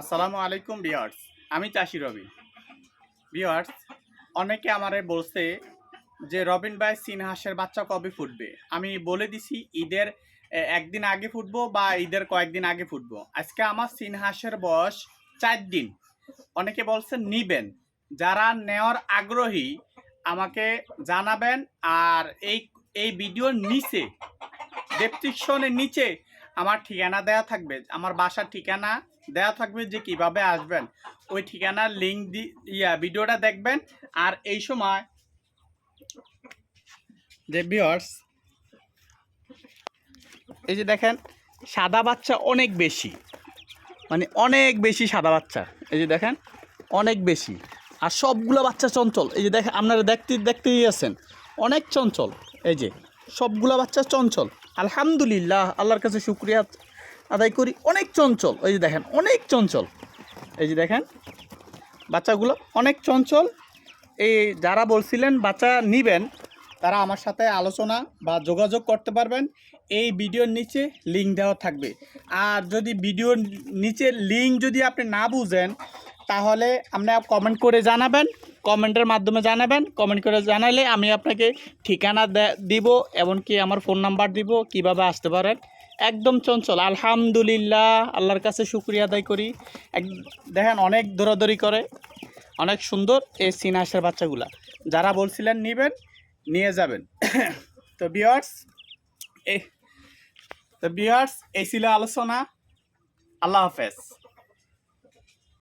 আসসালামু আলাইকুম বিয়ার্স আমি চাষি রবি। বিয়ার্স অনেকে আমারে বলছে যে, রবিন ভাই সিনহাসের বাচ্চা কবে ফুটবে? আমি বলে দিছি, ঈদের একদিন আগে ফুটবো বা ঈদের কয়েকদিন আগে ফুটবো। আজকে আমার সিনহাসের বয়স চার দিন। অনেকে বলছে নিবেন। যারা নেওয়ার আগ্রহী, আমাকে জানাবেন আর এই এই ভিডিওর নিচে ডেসক্রিপশনের নিচে আমার ঠিকানা দেয়া থাকবে, আমার বাসার ঠিকানা দেয়া থাকবে যে কীভাবে আসবেন। ওই ঠিকানার লিঙ্ক দি, ইয়া, ভিডিওটা দেখবেন। আর এই সময় যে বিয়ার্স এই যে দেখেন, সাদা বাচ্চা অনেক বেশি। মানে অনেক বেশি সাদা বাচ্চা। এই যে দেখেন, অনেক বেশি। আর সবগুলো বাচ্চা চঞ্চল। এই যে দেখেন, আপনারা দেখতে, দেখতেই আছেন, অনেক চঞ্চল। এই যে, সবগুলো বাচ্চা চঞ্চল। আলহামদুলিল্লাহ, আল্লাহর কাছে শুক্রিয়া আদায় করি। অনেক চঞ্চল, এই যে দেখেন, অনেক চঞ্চল। এই যে দেখেন, বাচ্চাগুলো অনেক চঞ্চল। এই যারা বলছিলেন বাচ্চা নিবেন, তারা আমার সাথে আলোচনা বা যোগাযোগ করতে পারবেন। এই ভিডিওর নিচে লিঙ্ক দেওয়া থাকবে। আর যদি ভিডিওর নিচে লিঙ্ক যদি আপনি না বুঝেন, তাহলে আপনি কমেন্ট করে জানাবেন। কমেন্টের মাধ্যমে জানাবেন। কমেন্ট করে জানালে আমি আপনাকে ঠিকানা দিব, এমনকি আমার ফোন নাম্বার দিব, কীভাবে আসতে পারেন। একদম চঞ্চল, আলহামদুলিল্লাহ, আল্লাহর কাছে শুক্রিয়া আদায় করি। এক দেখেন, অনেক দৌড়াদৌড়ি করে, অনেক সুন্দর এই সিনাসের বাচ্চাগুলা। যারা বলছিলেন নেবেন, নিয়ে যাবেন। তো বিয়ার্স তো বিয়ার্স এই ছিল আলোচনা। আল্লাহ হাফেজ।